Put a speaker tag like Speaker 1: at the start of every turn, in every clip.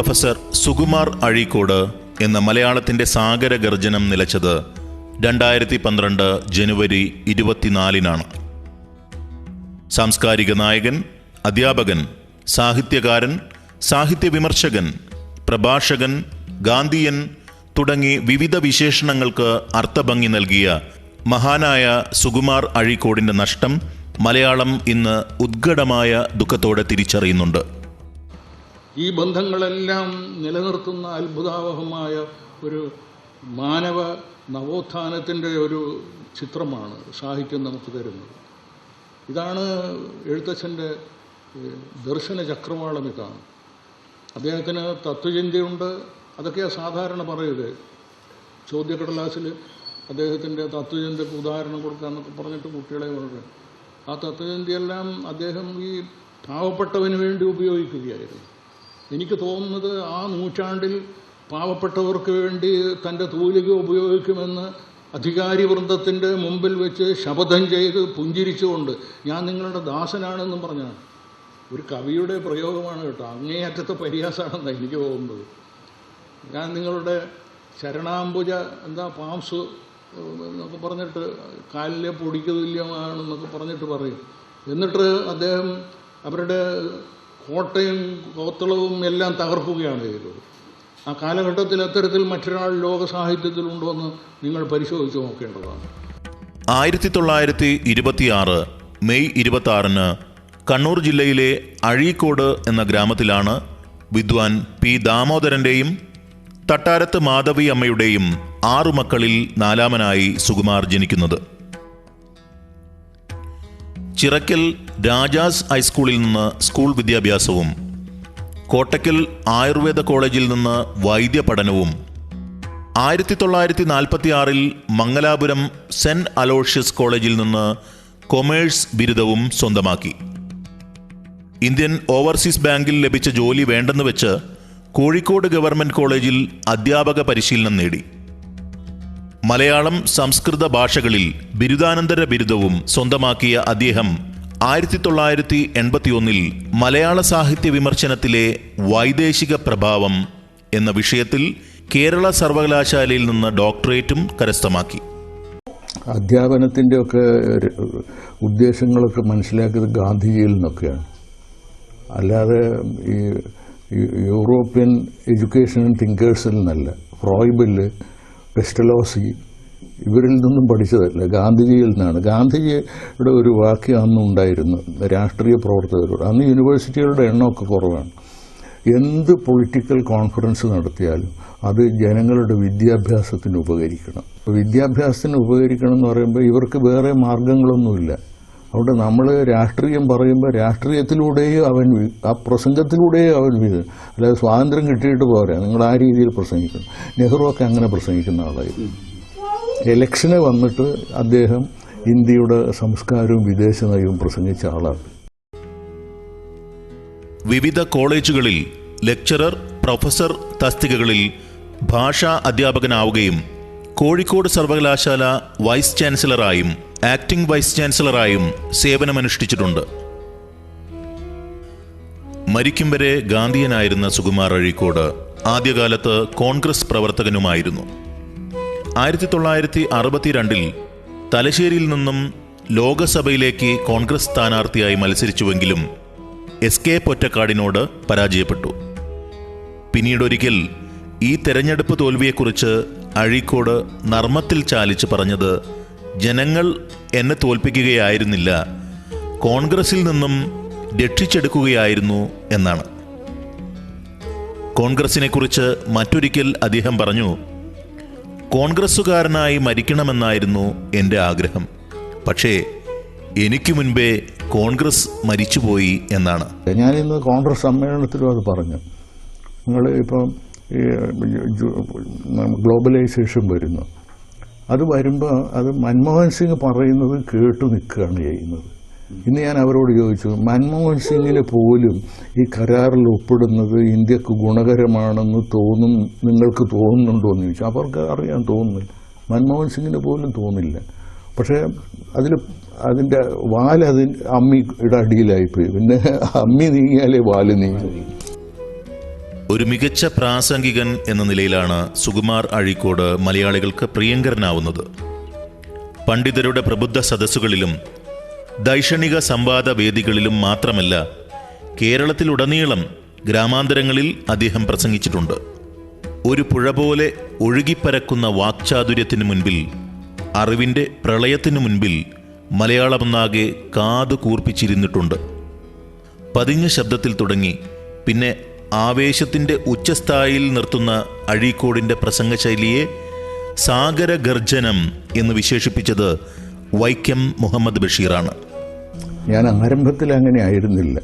Speaker 1: Professor Sukumar Azhikode എന്ന മലയാളത്തിന്റെ സാഗര ഗർജനം നിലച്ചത് രണ്ടായിരത്തി പന്ത്രണ്ട് ജനുവരി ഇരുപത്തിനാലിനാണ്. സാംസ്കാരിക നായകൻ അധ്യാപകൻ സാഹിത്യകാരൻ സാഹിത്യ വിമർശകൻ പ്രഭാഷകൻ ഗാന്ധിയൻ തുടങ്ങി വിവിധ വിശേഷണങ്ങൾക്ക് അർത്ഥഭംഗി നൽകിയ മഹാനായ സുകുമാർ അഴീക്കോടിന്റെ നഷ്ടം മലയാളം ഇന്ന് ഉദ്ഘടമായ ദുഃഖത്തോടെ തിരിച്ചറിയുന്നുണ്ട്.
Speaker 2: ഈ ബന്ധങ്ങളെല്ലാം നിലനിർത്തുന്ന അത്ഭുതാവഹമായ ഒരു മാനവ നവോത്ഥാനത്തിന്റെ ഒരു ചിത്രമാണ് സാഹിത്യം നമുക്ക് തരുന്നത്. ഇതാണ് എഴുത്തച്ഛന്റെ ദർശന ചക്രവാളം ഇതാണ്. അദ്ദേഹത്തിന് തത്വചിന്തയുണ്ട് അതൊക്കെയാണ് സാധാരണ പറയുക ചോദ്യക്കടലാസിൽ അദ്ദേഹത്തിന്റെ തത്വചിന്തക്ക് ഉദാഹരണം കൊടുക്കാമെന്നൊക്കെ പറഞ്ഞിട്ട് കുട്ടികളെ വളരെ ആ തത്വചിന്തയെല്ലാം അദ്ദേഹം ഈ പാവപ്പെട്ടവന് വേണ്ടി ഉപയോഗിക്കുകയായിരുന്നു. എനിക്ക് തോന്നുന്നത് ആ നൂറ്റാണ്ടിൽ പാവപ്പെട്ടവർക്ക് വേണ്ടി തന്റെ തൂലിക ഉപയോഗിക്കുമെന്ന് അധികാരി വൃന്ദത്തിന്റെ മുമ്പിൽ വെച്ച് ശപഥം ചെയ്ത് പുഞ്ചിരിച്ചുകൊണ്ട് ഞാൻ നിങ്ങളുടെ ദാസനാണെന്നും പറഞ്ഞാണ് ഒരു കവിയുടെ പ്രയോഗമാണ് കേട്ടോ. അങ്ങേയറ്റത്തെ പരിഹാസമാണെന്നാണ് എനിക്ക് തോന്നുന്നത്. ഞാൻ നിങ്ങളുടെ ശരണാംബുജ എന്താ പാംസ് എന്നൊക്കെ പറഞ്ഞിട്ട് കാലിലെ പൊടിക്ക് തുല്യമാണെന്നൊക്കെ പറഞ്ഞിട്ട് പറയും. എന്നിട്ട് അദ്ദേഹം അവരുടെ കോട്ടയും കോത്തളവും എല്ലാം തകർക്കുകയാണ് ചെയ്തത്. ആ കാലഘട്ടത്തിൽ അത്തരത്തിൽ മറ്റൊരാൾ ലോക സാഹിത്യത്തിലുണ്ടോ എന്ന് നിങ്ങൾ പരിശോധിച്ച് നോക്കേണ്ടതാണ്.
Speaker 1: ആയിരത്തി തൊള്ളായിരത്തി ഇരുപത്തിയാറ് മെയ് ഇരുപത്തി ആറിന് കണ്ണൂർ ജില്ലയിലെ അഴീക്കോട് എന്ന ഗ്രാമത്തിലാണ് വിദ്വാൻ പി ദാമോദരന്റെയും തട്ടാരത്ത് മാധവി അമ്മയുടെയും ആറു മക്കളിൽ നാലാമനായി സുകുമാർ ജനിക്കുന്നത്. ചിറക്കൽ രാജാസ് ഹൈസ്കൂളിൽ നിന്ന് സ്കൂൾ വിദ്യാഭ്യാസവും കോട്ടക്കൽ ആയുർവേദ കോളേജിൽ നിന്ന് വൈദ്യ പഠനവും. ആയിരത്തി തൊള്ളായിരത്തി നാൽപ്പത്തി ആറിൽ മംഗലാപുരം സെന്റ് അലോഷ്യസ് കോളേജിൽ നിന്ന് കൊമേഴ്സ് ബിരുദവും സ്വന്തമാക്കി. ഇന്ത്യൻ ഓവർസീസ് ബാങ്കിൽ ലഭിച്ച ജോലി വേണ്ടെന്ന് വെച്ച് കോഴിക്കോട് ഗവൺമെന്റ് കോളേജിൽ അധ്യാപക പരിശീലനം നേടി. മലയാളം സംസ്കൃത ഭാഷകളിൽ ബിരുദാനന്തര ബിരുദവും സ്വന്തമാക്കിയ അദ്ദേഹം ആയിരത്തി തൊള്ളായിരത്തി എൺപത്തിയൊന്നിൽ മലയാള സാഹിത്യ വിമർശനത്തിലെ വൈദേശിക പ്രഭാവം എന്ന വിഷയത്തിൽ കേരള സർവകലാശാലയിൽ നിന്ന് ഡോക്ടറേറ്റും കരസ്ഥമാക്കി.
Speaker 3: അധ്യാപനത്തിന്റെ ഒക്കെ ഒരു ഉദ്ദേശങ്ങളൊക്കെ മനസ്സിലാക്കിയത് ഗാന്ധിജിയിൽ നിന്നൊക്കെയാണ്. അല്ലാതെ ഈ യൂറോപ്യൻ എഡ്യൂക്കേഷൻ തിങ്കേഴ്സിൽ നിന്നല്ല. ഫ്രോയിബിൽ പെസ്റ്റലോസി ഇവരിൽ നിന്നും പഠിച്ചതല്ല ഗാന്ധിജിയിൽ നിന്നാണ്. ഗാന്ധിജിയുടെ ഒരു വാക്യം അന്നും ഉണ്ടായിരുന്നു രാഷ്ട്രീയ പ്രവർത്തകരോട്. അന്ന് യൂണിവേഴ്സിറ്റികളുടെ എണ്ണമൊക്കെ കുറവാണ്. എന്ത് പൊളിറ്റിക്കൽ കോൺഫറൻസ് നടത്തിയാലും അത് ജനങ്ങളുടെ വിദ്യാഭ്യാസത്തിന് ഉപകരിക്കണം. വിദ്യാഭ്യാസത്തിന് ഉപകരിക്കണം എന്ന് പറയുമ്പോൾ ഇവർക്ക് വേറെ മാർഗങ്ങളൊന്നുമില്ല. അതുകൊണ്ട് നമ്മൾ രാഷ്ട്രീയം പറയുമ്പോൾ രാഷ്ട്രീയത്തിലൂടെയും അവൻ ആ പ്രസംഗത്തിലൂടെയും അവൻ വീഴും അല്ലാതെ സ്വാതന്ത്ര്യം കിട്ടിയിട്ട് പോരാ. നിങ്ങൾ ആ രീതിയിൽ പ്രസംഗിക്കണം നെഹ്റുവൊക്കെ അങ്ങനെ പ്രസംഗിക്കുന്ന ആളായിരുന്നു. എലക്ഷന് വന്നിട്ട് അദ്ദേഹം ഇന്ത്യയുടെ സംസ്കാരവും വിദേശ നയവും പ്രസംഗിച്ച ആളാണ്.
Speaker 1: വിവിധ കോളേജുകളിൽ ലെക്ചറർ പ്രൊഫസർ തസ്തികകളിൽ ഭാഷാ അധ്യാപകനാവുകയും കോഴിക്കോട് സർവകലാശാല വൈസ് ചാൻസലറായും ആക്ടിംഗ് വൈസ് ചാൻസലറായും സേവനമനുഷ്ഠിച്ചിട്ടുണ്ട്. മരിക്കും വരെ ഗാന്ധിയനായിരുന്ന സുകുമാർ അഴീക്കോട് ആദ്യകാലത്ത് കോൺഗ്രസ് പ്രവർത്തകനുമായിരുന്നു. ആയിരത്തി തൊള്ളായിരത്തി അറുപത്തിരണ്ടിൽ തലശ്ശേരിയിൽ നിന്നും ലോകസഭയിലേക്ക് കോൺഗ്രസ് സ്ഥാനാർത്ഥിയായി മത്സരിച്ചുവെങ്കിലും എസ് കെ പൊറ്റക്കാടിനോട് പരാജയപ്പെട്ടു. പിന്നീടൊരിക്കൽ ഈ തെരഞ്ഞെടുപ്പ് തോൽവിയെക്കുറിച്ച് അഴീക്കോട് നർമ്മത്തിൽ ചാലിച്ച് പറഞ്ഞത് ജനങ്ങൾ എന്നെ തോൽപ്പിക്കുകയായിരുന്നില്ല കോൺഗ്രസിൽ നിന്നും രക്ഷിച്ചെടുക്കുകയായിരുന്നു എന്നാണ്. കോൺഗ്രസിനെക്കുറിച്ച് മറ്റൊരിക്കൽ അദ്ദേഹം പറഞ്ഞു കോൺഗ്രസ്സുകാരനായി മരിക്കണമെന്നായിരുന്നു എന്റെ ആഗ്രഹം പക്ഷേ എനിക്ക് മുൻപേ കോൺഗ്രസ് മരിച്ചുപോയി എന്നാണ്.
Speaker 3: ഞാനിന്ന് കോൺഗ്രസ് സമ്മേളനത്തിലും അത് പറഞ്ഞു. നിങ്ങൾ ഇപ്പം ഗ്ലോബലൈസേഷൻ വരുന്നു. അത് വരുമ്പോൾ അത് മൻമോഹൻ സിംഗ് പറയുന്നത് കേട്ടു നിൽക്കുകയാണ് ചെയ്യുന്നത്. ഇന്ന് ഞാൻ അവരോട് ചോദിച്ചു മൻമോഹൻ സിംഗിന് പോലും ഈ കരാറിൽ ഒപ്പിടുന്നത് ഇന്ത്യയ്ക്ക് ഗുണകരമാണെന്ന് തോന്നും നിങ്ങൾക്ക് തോന്നുന്നുണ്ടോ എന്ന് ചോദിച്ചു. അവർക്ക് അറിയാൻ തോന്നുന്നില്ല. മൻമോഹൻ സിംഗിന് പോലും തോന്നില്ല. പക്ഷേ അതിൽ അതിന്റെ അതിന് അമ്മിയുടെ അടിയിലായിപ്പോയി. പിന്നെ അമ്മി നീങ്ങിയാലേ വാൽ നീങ്ങി.
Speaker 1: ഒരു മികച്ച പ്രാസംഗികൻ എന്ന നിലയിലാണ് സുകുമാർ അഴീക്കോട് മലയാളികൾക്ക് പ്രിയങ്കരനാവുന്നത്. പണ്ഡിതരുടെ പ്രബുദ്ധ സദസ്സുകളിലും ദൈക്ഷണിക സംവാദ വേദികളിലും മാത്രമല്ല കേരളത്തിലുടനീളം ഗ്രാമാന്തരങ്ങളിൽ അദ്ദേഹം പ്രസംഗിച്ചിട്ടുണ്ട്. ഒരു പുഴ പോലെ ഒഴുകിപ്പരക്കുന്ന വാക്ചാതുര്യത്തിനു മുൻപിൽ അറിവിന്റെ പ്രളയത്തിനു മുൻപിൽ മലയാളമൊന്നാകെ കാതു കൂർപ്പിച്ചിരുന്നിട്ടുണ്ട് പതിഞ്ഞ ശബ്ദത്തിൽ തുടങ്ങി പിന്നെ ആവേശത്തിന്റെ ഉച്ചസ്ഥായിയിൽ നിർത്തുന്ന അഴീക്കോടിന്റെ പ്രസംഗശൈലിയെ സാഗരഗർജനം എന്ന് വിശേഷിപ്പിച്ചത് വൈക്കം മുഹമ്മദ് ബഷീറാണ്.
Speaker 3: ഞാൻ ആരംഭത്തിൽ അങ്ങനെ ആയിരുന്നില്ല.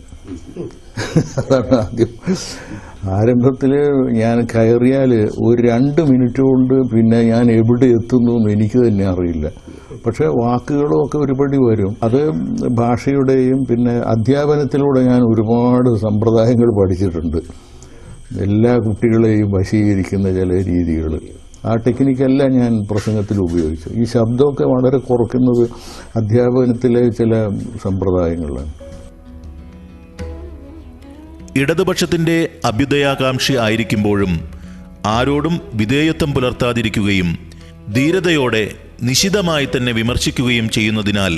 Speaker 3: അതാണ് ആദ്യം. ആരംഭത്തിൽ ഞാൻ കയറിയാൽ ഒരു രണ്ട് മിനിറ്റ് കൊണ്ട് പിന്നെ ഞാൻ എവിടെ എത്തുന്നു എനിക്ക് തന്നെ അറിയില്ല. പക്ഷേ വാക്കുകളും ഒക്കെ ഒരുപടി വരും. അത് ഭാഷയുടെയും പിന്നെ അധ്യാപനത്തിലൂടെ ഞാൻ ഒരുപാട് സമ്പ്രദായങ്ങൾ പഠിച്ചിട്ടുണ്ട്. എല്ലാ കുട്ടികളെയും വശീകരിക്കുന്ന ചില രീതികൾ. ആ ടെക്നിക്കെല്ലാം ഞാൻ പ്രസംഗത്തിൽ ഉപയോഗിച്ചു. ഈ ശബ്ദമൊക്കെ വളരെ കുറയ്ക്കുന്നത് അധ്യാപനത്തിലെ ചില സമ്പ്രദായങ്ങളാണ്.
Speaker 1: ഇടതുപക്ഷത്തിന്റെ അഭ്യുദയാകാംക്ഷി ആയിരിക്കുമ്പോഴും ആരോടും വിധേയത്വം പുലർത്താതിരിക്കുകയും ധീരതയോടെ നിശിതമായി തന്നെ വിമർശിക്കുകയും ചെയ്യുന്നതിനാൽ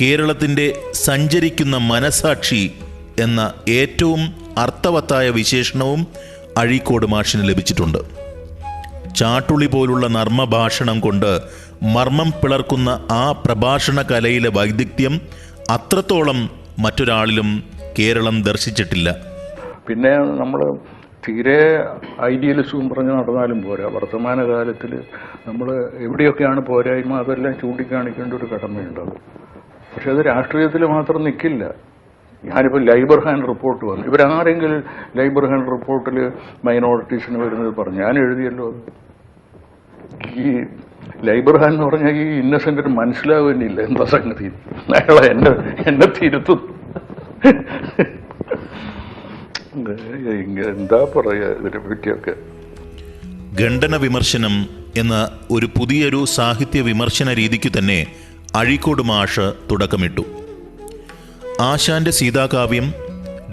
Speaker 1: കേരളത്തിന്റെ സഞ്ചരിക്കുന്ന മനസാക്ഷി എന്ന ഏറ്റവും അർത്ഥവത്തായ വിശേഷണവും അഴീക്കോട് മാഷിന് ലഭിച്ചിട്ടുണ്ട്. ചാട്ടുളി പോലുള്ള നർമ്മഭാഷണം കൊണ്ട് മർമ്മം പിളർക്കുന്ന ആ പ്രഭാഷണ കലയിലെ വൈദഗ്ധ്യം അത്രത്തോളം മറ്റൊരാളിലും കേരളം ദർശിച്ചിട്ടില്ല.
Speaker 3: പിന്നെ നമ്മൾ തീരെ ഐഡിയലിസവും പറഞ്ഞ് നടന്നാലും പോരാ. വർത്തമാനകാലത്തിൽ നമ്മൾ എവിടെയൊക്കെയാണ് പോരായ്മ അതെല്ലാം ചൂണ്ടിക്കാണിക്കേണ്ട ഒരു കടമയുണ്ടത്. പക്ഷെ അത് രാഷ്ട്രീയത്തിൽ മാത്രം നിൽക്കില്ല ഞാനിപ്പോൾ ലൈബർ ഹാൻഡ് റിപ്പോർട്ട് വന്നു. ഇവരാരെങ്കിലും ലൈബർ ഹാൻഡ് റിപ്പോർട്ടിൽ മൈനോറിറ്റീസിന് വരുന്നത് പറഞ്ഞു. ഞാൻ എഴുതിയല്ലോ ഈ ലൈബർ ഹാൻഡ് എന്ന് പറഞ്ഞാൽ ഈ ഇന്നസെന്റിന് മനസ്സിലാവുന്നില്ല എന്താ സംഗതി. അയാളെ എന്നെ എന്നെ തിരുത്തുന്നു. എന്താ പറയാ ഇതിനെ പറ്റിയൊക്കെ?
Speaker 1: ഖണ്ഡന വിമർശനം എന്ന ഒരു പുതിയൊരു സാഹിത്യ വിമർശന രീതിക്ക് തന്നെ അഴീക്കോട് മാഷ് തുടക്കമിട്ടു. ആശാന്റെ സീതാകാവ്യം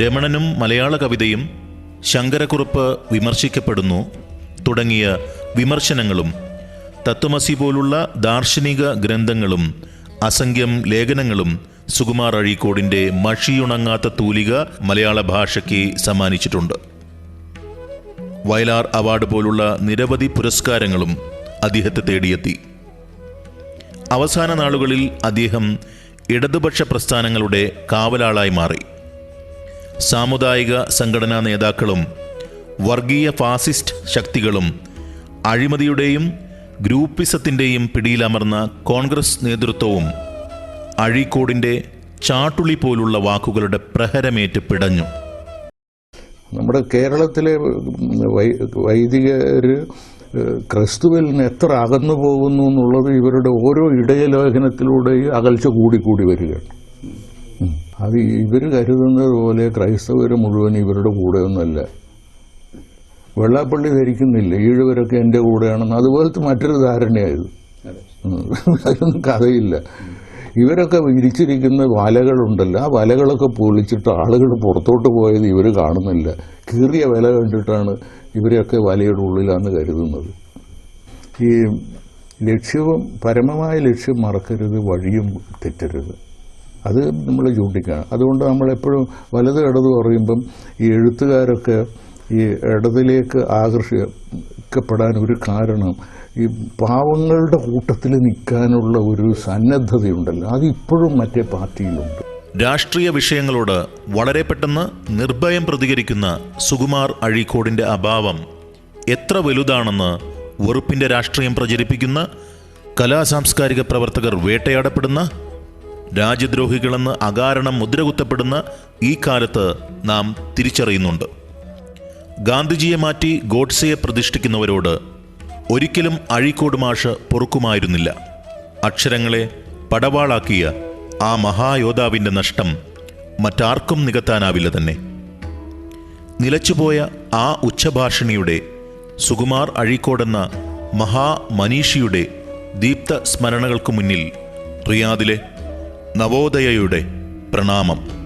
Speaker 1: രമണനും മലയാള കവിതയും ശങ്കരക്കുറുപ്പ് വിമർശിക്കപ്പെടുന്നു. തുടങ്ങിയ വിമർശനങ്ങളും തത്വമസി പോലുള്ള ദാർശനിക ഗ്രന്ഥങ്ങളും അസംഖ്യം ലേഖനങ്ങളും സുകുമാർ അഴീക്കോടിന്റെ മഷിയുണങ്ങാത്ത തൂലിക മലയാള ഭാഷയ്ക്ക് സമ്മാനിച്ചിട്ടുണ്ട്. വയലാർ അവാർഡ് പോലുള്ള നിരവധി പുരസ്കാരങ്ങളും അദ്ദേഹത്തെ തേടിയെത്തി. അവസാന നാളുകളിൽ അദ്ദേഹം ഇടതുപക്ഷ പ്രസ്ഥാനങ്ങളുടെ കാവലാളായി മാറി. സാമുദായിക സംഘടനാ നേതാക്കളും വർഗീയ ഫാസിസ്റ്റ് ശക്തികളും അഴിമതിയുടെയും ഗ്രൂപ്പിസത്തിന്റെയും പിടിയിലമർന്ന കോൺഗ്രസ് നേതൃത്വവും അഴീക്കോടിന്റെ ചാട്ടുളി പോലുള്ള വാക്കുകളുടെ പ്രഹരമേറ്റ് പിടഞ്ഞു.
Speaker 3: നമ്മുടെ കേരളത്തിലെ വൈദിക ക്രിസ്തുവിൽ നിന്ന് എത്ര അകന്നു പോകുന്നു എന്നുള്ളത് ഇവരുടെ ഓരോ ഇടയലേഖനത്തിലൂടെയും അകൽച്ച കൂടിക്കൂടി വരികയാണ്. അത് ഇവർ കരുതുന്നത് പോലെ ക്രൈസ്തവർ മുഴുവൻ ഇവരുടെ കൂടെയൊന്നുമല്ല വെള്ളാപ്പള്ളി ധരിക്കുന്നില്ല. ഈഴുവരൊക്കെ എന്റെ കൂടെയാണെന്ന്. അതുപോലത്തെ മറ്റൊരു ധാരണയായത്. അതൊന്നും കഥയില്ല. ഇവരൊക്കെ വിരിച്ചിരിക്കുന്ന വലകളുണ്ടല്ലോ. ആ വലകളൊക്കെ പൊളിച്ചിട്ട് ആളുകൾ പുറത്തോട്ട് പോയത് ഇവർ കാണുന്നില്ല. കീറിയ വില കണ്ടിട്ടാണ് ഇവരെയൊക്കെ വലയുടെ ഉള്ളിലാന്ന് കരുതുന്നത്. ഈ ലക്ഷ്യവും പരമമായ ലക്ഷ്യം മറക്കരുത് വഴിയും തെറ്റരുത്. അത് നമ്മൾ ചൂണ്ടിക്കാണ്. അതുകൊണ്ട് നമ്മളെപ്പോഴും വലത് ഇടത് പറയുമ്പം ഈ എഴുത്തുകാരൊക്കെ ഈ ഇടതിലേക്ക് ആകർഷിക്കപ്പെടാൻ ഒരു കാരണം ഈ പാവങ്ങളുടെ കൂട്ടത്തിൽ നിൽക്കാനുള്ള ഒരു സന്നദ്ധതയുണ്ടല്ലോ. അതിപ്പോഴും മറ്റേ പാർട്ടിയിലുണ്ട്.
Speaker 1: രാഷ്ട്രീയ വിഷയങ്ങളോട് വളരെ പെട്ടെന്ന് നിർഭയം പ്രതികരിക്കുന്ന സുകുമാർ അഴീക്കോടിന്റെ അഭാവം എത്ര വലുതാണെന്ന് വെറുപ്പിന്റെ രാഷ്ട്രീയം പ്രചരിപ്പിക്കുന്ന കലാസാംസ്കാരിക പ്രവർത്തകർ വേട്ടയാടപ്പെടുന്ന രാജ്യദ്രോഹികളെന്ന് അകാരണം മുദ്രകുത്തപ്പെടുന്ന ഈ കാലത്ത് നാം തിരിച്ചറിയുന്നുണ്ട്. ഗാന്ധിജിയെ മാറ്റി ഗോഡ്സെയെ പ്രതിഷ്ഠിക്കുന്നവരോട് ഒരിക്കലും അഴീക്കോട് മാഷ് പൊറുക്കുമായിരുന്നില്ല. അക്ഷരങ്ങളെ പടവാളാക്കിയ ആ മഹായോദ്ധാവിന്റെ നഷ്ടം മറ്റാർക്കും നികത്താനാവില്ല തന്നെ. നിലച്ചുപോയ ആ ഉച്ചഭാഷിണിയുടെ സുകുമാർ അഴീക്കോടെന്ന മഹാമനീഷിയുടെ ദീപ്ത സ്മരണകൾക്കു മുന്നിൽ റിയാദിലെ നവോദയയുടെ പ്രണാമം.